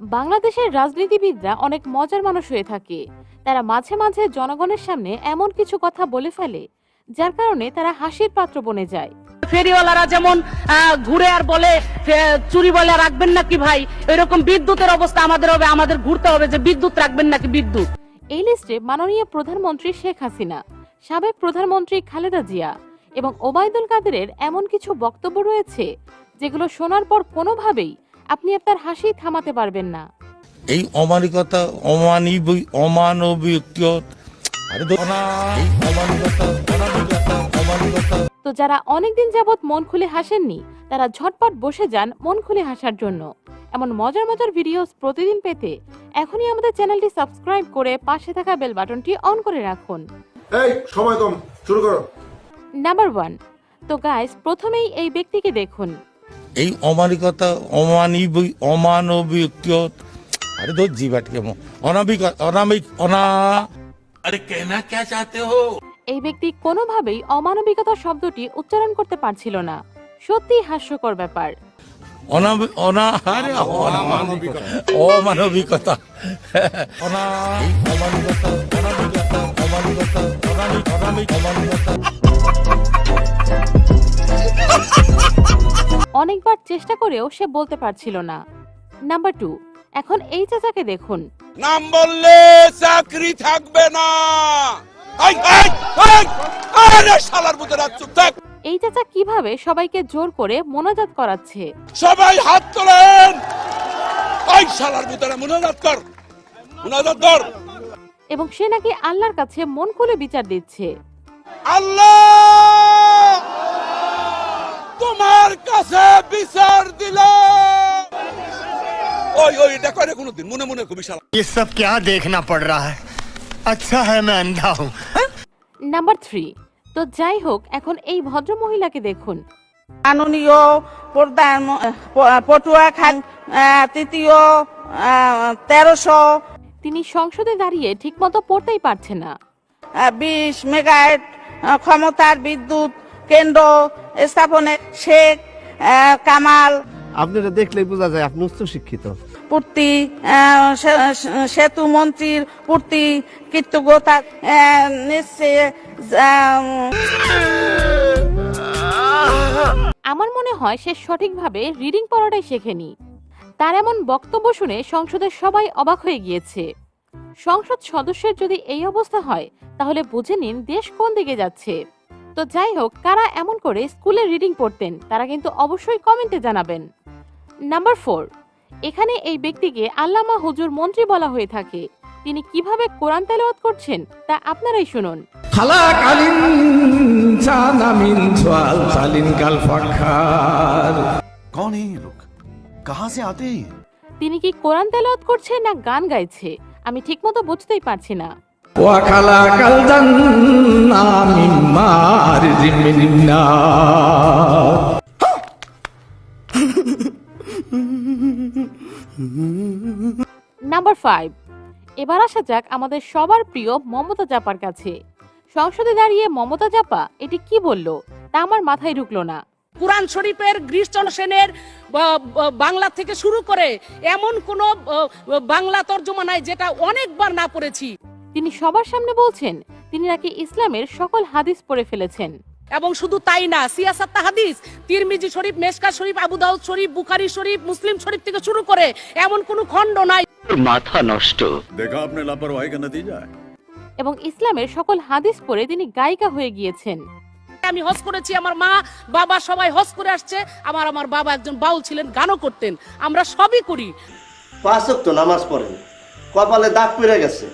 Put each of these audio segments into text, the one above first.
বাংলাদেশের রাজনীতিবিদরা অনেক মজার মানুষ হয়ে থাকে। তারা মাঝে মাঝে জনগণের সামনে এমন কিছু কথা বলে ফেলে যার কারণে তারা হাসির পাত্র বনে যায়। ফেরিওয়ালারা যেমন ঘুরে আর বলে চুরি বলে রাখবেন নাকি ভাই? এরকম বিদ্যুতের অবস্থা আমাদের হবে আমাদের ঘুরতে হবে যে বিদ্যুৎ রাখবেন নাকি বিদ্যুৎ? এই লিস্টে মাননীয় প্রধানমন্ত্রী শেখ হাসিনা সাবেক প্রধানমন্ত্রী খালেদা জিয়া এবং ওবায়দুল কাদেরের এমন কিছু বক্তব্য রয়েছে যেগুলো শোনার পর কোনোভাবেই আপনি আপনার হাসি থামাতে পারবেন না। এই অমানিকতা অমানবিক অমানবিক আরে এই অমানিকতা অনাবিকতা অমানিকতা। তো যারা অনেকদিন যাবৎ মন খুলে হাসেননি তারা ঝটপট বসে যান মন খুলে হাসার জন্য। এমন মজার মজার ভিডিওস প্রতিদিন পেতে এখনই আমাদের চ্যানেলটি সাবস্ক্রাইব করে পাশে থাকা বেল বাটনটি অন করে রাখুন। এই সময় কম শুরু করো। Number one. তো গাইস প্রথমেই এই ব্যক্তিকে দেখুন। এই অমানিকতা অমানবিক অমানবিক আরে তো জি বাটকে অনামিক অনামিক অনা। আরে কেনা কে চাতে হো? এই ব্যক্তি কোনোভাবেই অমানবিকতা শব্দটি উচ্চারণ করতে পারছিল না। সত্যি হাস্যকর ব্যাপার। অমানবিকতা। অমানবিকতা। অনেকবার চেষ্টা করেও সে বলতে পারছিল না। নাম্বার টু এখন এই চাচাকে দেখুন। নাম বললে চাকরি থাকবে না। এই চাচা কীভাবে সবাইকে জোর করে মোনাজাত করাচ্ছে? সবাই হাত তোলেন। আই শালার ভিতরে মুনাজাত কর মুনাজাত কর। এবং সে নাকি আল্লাহর কাছে মন খুলে বিচার দিচ্ছে। আল্লাহ! তোমার কাছে বিচার দিল ওই ওই এটা করে কোনোদিন মনে মনে খুবই শালা ये सब क्या देखना पड़ रहा है अच्छा है मैं अंधा हूँ নাম্বার থ্রি তো যাই হোক এখন এই ভদ্র মহিলাকে দেখুন মাননীয় প্রধান প- পটুয়া খান আহ, তৃতীয় তেরোশো তিনি সংসদে দাঁড়িয়ে ঠিকমতো পড়তেই পারছে না বিশ মেগাওয়াট আহ, ক্ষমতার বিদ্যুৎ কেন্দ্র স্থাপনে শেখ কামাল। আপনারা দেখলেই বোঝা যায় আপনি উচ্চ শিক্ষিত। পূর্তি সেতু মন্ত্রীর পূর্তি কৃতজ্ঞতা আমার মনে হয় সে সঠিকভাবে রিডিং পড়াটাই শেখেনি। তার এমন বক্তব্য শুনে সংসদের সবাই অবাক হয়ে গিয়েছে। সংসদ সদস্যের যদি এই অবস্থা হয় তাহলে বুঝে নিন দেশ কোন দিকে যাচ্ছে। তো যাই হোক কারা এমন করে স্কুলে রিডিং পড়তেন তারা কিন্তু অবশ্যই কমেন্টে জানাবেন। নাম্বার ফোর এখানে এই ব্যক্তিকে আল্লামা হুজুর মন্ত্রী বলা হয়ে থাকে। তিনি কীভাবে কোরআন তেলাওয়াত করছেন তা আপনারাই শুনুন। খালাক আলিন জানামিন সালিন কাল ফাখার। কোন এই লোক কাহা সে আতে তিনি কি কোরআন তেলাওয়াত করছেন না গান গাইছে? আমি ঠিকমতো বুঝতেই পারছি না। وخلق الجنة من مارج من نار নাম্বার ফাইভ এবার আসা যাক আমাদের সবার প্রিয় মমতা জাপার কাছে সংসদে দাঁড়িয়ে মমতা জাপা এটি কি বলল তা আমার মাথায় ঢুকলো না কুরআন শরীফের গ্রীষ্চন্দ্র সেনের বা- বা- বাংলা থেকে শুরু করে এমন কোন বাংলা তর্জমা নাই যেটা অনেকবার না পড়েছি তিনি সবার সামনে বলছেন তিনি নাকি ইসলামের সকল হাদিস পড়ে ফেলেছেন। এবং শুধু তাই না সিয়াসাত্তা হাদিস তিরমিজি শরীফ মেশকা শরীফ আবু দাউদ শরীফ বুখারি শরীফ মুসলিম শরীফ থেকে শুরু করে এমন কোনো খণ্ড নাই। মাথা নষ্ট। দেখা আপনি লাপরওয়াহি কা নতিজা এবং ইসলামের সকল হাদিস পড়ে তিনি গায়িকা হয়ে গিয়েছেন। আমি হজ করেছি আমার মা বাবা সবাই হজ করে আসছে আমার আমার বাবা একজন বাউল ছিলেন গানও করতেন আমরা সবই করি। পাঁচ নামাজ পড়েন কপালে দাগ পেরে গেছে।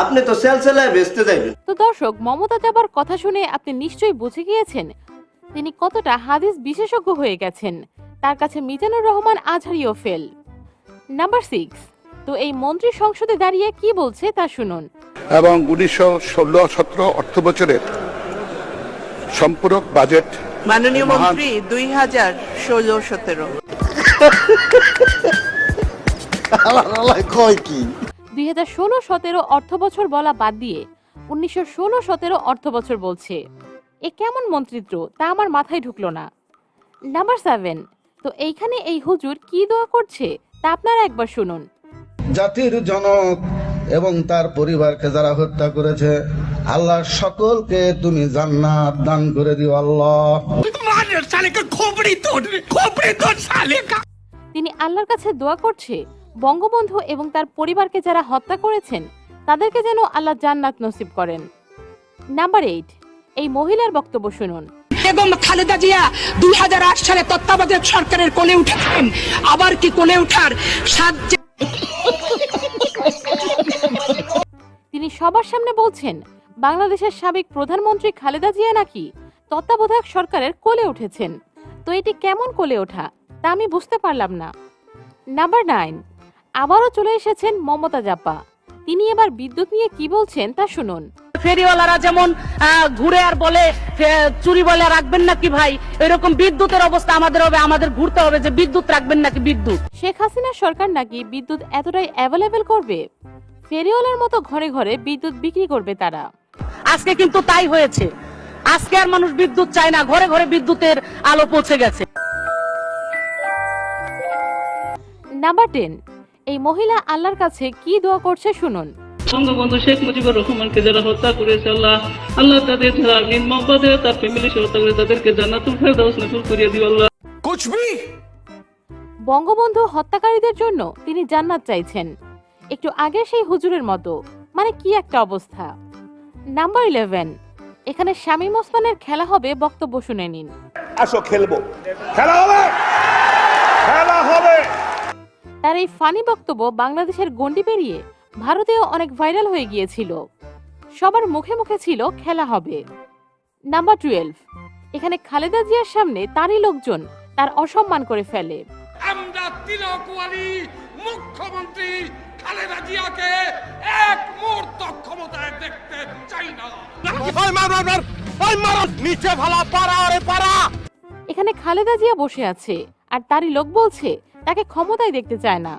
আপনি তো সেলসেলায় বেচতে যাইবেন। তো দর্শক মমতা জাবার কথা শুনে আপনি নিশ্চয়ই বুঝে গিয়েছেন। তিনি কতটা হাদিস বিশেষজ্ঞ হয়ে গেছেন। তার কাছে মিজানুর রহমান আজহারিও ফেল। Number six. তো এই মন্ত্রী সংসদে দাঁড়িয়ে কি বলছে তা শুনুন। এবং উনিশশো ষোলো সতেরো অর্থ বছরের সম্পূরক বাজেট মাননীয় মন্ত্রী, দুই হাজার ষোলো সতেরো। কয় কি? দুই হাজার ষোলো সতেরো অর্থ বছর বলা বাদ দিয়ে উনিশশো ষোলো সতেরো অর্থ বছর বলছে। এ কেমন মন্ত্রিত্ব? তা আমার মাথায় ঢুকলো না। নাম্বার সেভেন তো এইখানে এই হুজুর কি দোয়া করছে? তা আপনারা একবার শুনুন। জাতির জনক এবং তার পরিবারকে যারা হত্যা করেছে আল্লাহ সকলকে তুমি জান্নাত দান করে দিও আল্লাহ। তিনি আল্লাহর কাছে দোয়া করছে? বঙ্গবন্ধু এবং তার পরিবারকে যারা হত্যা করেছেন তাদেরকে যেন আল্লাহ জান্নাত নসিব করেন। নাম্বার এইট এই মহিলার বক্তব্য শুনুন। বেগম খালেদা জিয়া দুই সালে তত্ত্বাবধায়ক সরকারের কোলে উঠেছেন আবার কি কোলে ওঠার সাত তিনি সবার সামনে বলছেন বাংলাদেশের সাবেক প্রধানমন্ত্রী খালেদা জিয়া নাকি তত্ত্বাবধায়ক সরকারের কোলে উঠেছেন। তো এটি কেমন কোলে ওঠা তা আমি বুঝতে পারলাম না। নাম্বার নাইন আবারও চলে এসেছেন মমতা জাপা। তিনি এবার বিদ্যুৎ নিয়ে কি বলছেন তা শুনুন। ফেরিওয়ালারা যেমন ঘুরে আর বলে চুরি বলে রাখবেন নাকি ভাই? এরকম বিদ্যুতের অবস্থা আমাদের হবে আমাদের ঘুরতে হবে যে বিদ্যুৎ রাখবেন নাকি বিদ্যুৎ? শেখ হাসিনা সরকার নাকি বিদ্যুৎ এতটাই অ্যাভেলেবেল করবে? ফেরিওয়ালার মতো ঘরে ঘরে বিদ্যুৎ বিক্রি করবে তারা। আজকে কিন্তু তাই হয়েছে। আজকে আর মানুষ বিদ্যুৎ চায় না ঘরে ঘরে বিদ্যুতের আলো পৌঁছে গেছে। নাম্বার টেন এই মহিলা আল্লাহর কাছে কি দোয়া করছে শুনুন। বঙ্গবন্ধু শেখ মুজিবুর রহমানকে যারা হত্যা করেছে আল্লাহ আল্লাহ তাদের যারা নির্মম তার ফ্যামিলি সহ হত্যা করে তাদেরকে জান্নাতুল ফেরদাউস নসিব করিয়ে দিও আল্লাহ। বঙ্গবন্ধু হত্যাকারীদের জন্য তিনি জান্নাত চাইছেন। একটু আগে সেই হুজুরের মতো মানে কি একটা অবস্থা। নাম্বার ইলেভেন এখানে শামীম ওসমানের খেলা হবে বক্তব্য শুনে নিন। আসো খেলব। খেলা হবে! খেলা হবে! তার এই ফানি বক্তব্য বাংলাদেশের গণ্ডি পেরিয়ে ভারতেও অনেক ভাইরাল হয়ে গিয়েছিল। সবার মুখে মুখে ছিল খেলা হবে। Number twelve. এখানে খালেদা জিয়ার সামনে তারই লোকজন তার অসম্মান করে ফেলে। আমরা তিলকওয়ালি মুখ্যমন্ত্রী খালেদা জিয়াকে এক মুহূর্ত ক্ষমতায় দেখতে চাই না। নিচে ভালা পারা আরে পারা এখানে খালেদা জিয়া বসে আছে আর তারই লোক বলছে তাকে ক্ষমতায় দেখতে চায় না।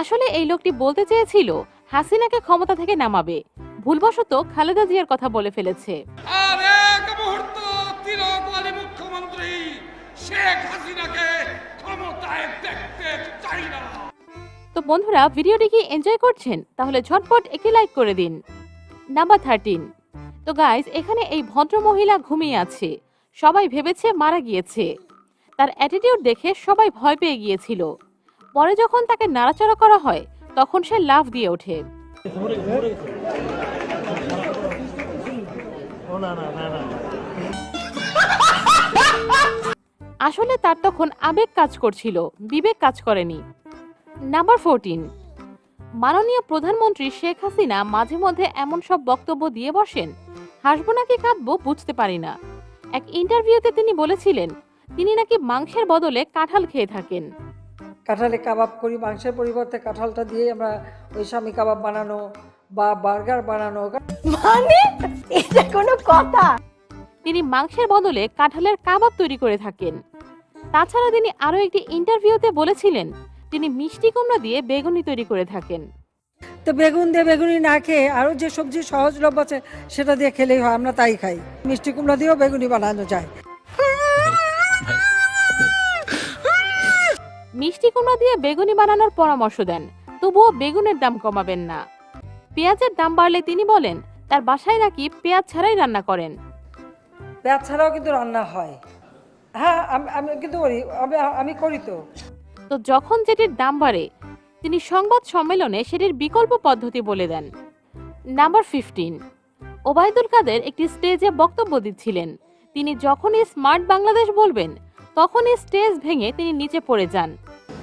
আসলে এই লোকটি বলতে চেয়েছিল হাসিনাকে ক্ষমতা থেকে নামাবে। ভুলবশত খালেদা জিয়ার কথা বলে ফেলেছে। আর এক মুহূর্ত তিলকওয়ালি মুখ্যমন্ত্রী শেখ হাসিনাকে ক্ষমতায় দেখতে চাই না। তো বন্ধুরা ভিডিওটি কি এনজয় করছেন? তাহলে ঝটপট একটি লাইক করে দিন। নাম্বার থার্টিন তো গাইজ এখানে এই ভদ্র মহিলা ঘুমিয়ে আছে। সবাই ভেবেছে মারা গিয়েছে। তার অ্যাটিটিউড দেখে সবাই ভয় পেয়ে গিয়েছিল। পরে যখন তাকে নাড়াচাড়া করা হয়, তখন সে লাফ দিয়ে ওঠে। আসলে তার তখন আবেগ কাজ করছিল, বিবেক কাজ করেনি। নাম্বার ফোরটিন মাননীয় প্রধানমন্ত্রী শেখ হাসিনা মাঝে মধ্যে এমন সব বক্তব্য দিয়ে বসেন? হাসবো নাকি কাঁদবো বুঝতে পারি না। এক ইন্টারভিউতে তিনি বলেছিলেন তিনি নাকি মাংসের বদলে কাঁঠাল খেয়ে থাকেন। কাঁঠালে কাবাব করি মাংসের পরিবর্তে কাঁঠালটা দিয়ে আমরা ওই স্বামী কাবাব বানানো বা বার্গার বানানো। মানে? এটা কোনো কথা? তিনি মাংসের বদলে কাঁঠালের কাবাব তৈরি করে থাকেন। তাছাড়া তিনি আরও একটি ইন্টারভিউতে বলেছিলেন তিনি মিষ্টি কুমড়া দিয়ে বেগুনি তৈরি করে থাকেন। তো বেগুন দিয়ে বেগুনি না খেয়ে আরও যে সবজি সহজলভ্য আছে সেটা দিয়ে খেলেই হয় আমরা তাই খাই। মিষ্টি কুমড়া দিয়েও বেগুনি বানানো যায়। মিষ্টি কুমড়া দিয়ে বেগুনি বানানোর পরামর্শ দেন তবুও বেগুনের দাম কমাবেন না। পেঁয়াজের দাম বাড়লে তিনি বলেন তার বাসায় নাকি পেঁয়াজ ছাড়াই রান্না করেন। পেঁয়াজ ছাড়াও কিন্তু রান্না হয়। হ্যাঁ আমি কিন্তু করি আমি আমি করি তো। তো যখন যেটির দাম বাড়ে তিনি সংবাদ সম্মেলনে সেটির বিকল্প পদ্ধতি বলে দেন। নাম্বার ফিফটিন ওবায়দুল কাদের একটি স্টেজে বক্তব্য দিচ্ছিলেন। তিনি যখনই স্মার্ট বাংলাদেশ বলবেন তখনই স্টেজ ভেঙে তিনি নিচে পড়ে যান।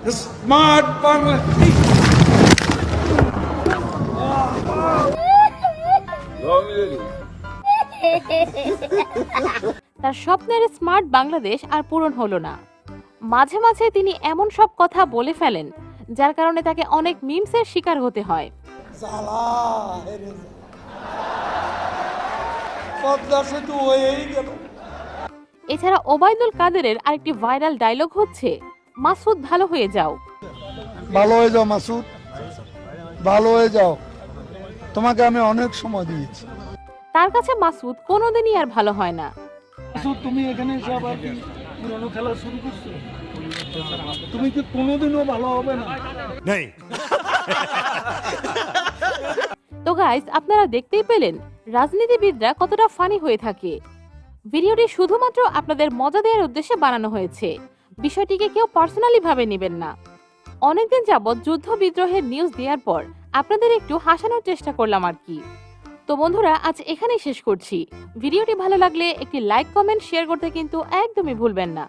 স্মার্ট বাংলা তার স্বপ্নের স্মার্ট বাংলাদেশ আর পূরণ হলো না। মাঝে মাঝে তিনি এমন সব কথা বলে ফেলেন যার কারণে তাকে অনেক মিমসের শিকার হতে হয়। এছাড়া ওবায়দুল কাদেরের আরেকটি ভাইরাল ডায়লগ হচ্ছে মাসুদ ভালো হয়ে যাও। ভালো হয়ে যাও মাসুদ। ভালো হয়ে যাও। তোমাকে আমি অনেক সময় দিয়েছি। তার কাছে মাসুদ কোনোদিনই আর ভালো হয় না। তুমি এখানে এসে আবার কি পুরনো খেলা শুরু করছ? তুমি কি কোনোদিনও ভালো হবে না? नहीं তো গাইস আপনারা দেখতেই পেলেন রাজনীতিবিদরা কতটা ফানি হয়ে থাকে। ভিডিওটি শুধুমাত্র আপনাদের মজা দেওয়ার উদ্দেশ্যে বানানো হয়েছে। বিষয়টিকে কেউ পার্সোনালি ভাবে নেবেন না। অনেকদিন যাবৎ যুদ্ধ বিদ্রোহের নিউজ দেওয়ার পর আপনাদের একটু হাসানোর চেষ্টা করলাম আর কি। তো বন্ধুরা, আজ এখানেই শেষ করছি। ভিডিওটি ভালো লাগলে একটি লাইক কমেন্ট শেয়ার করতে কিন্তু একদমই ভুলবেন না।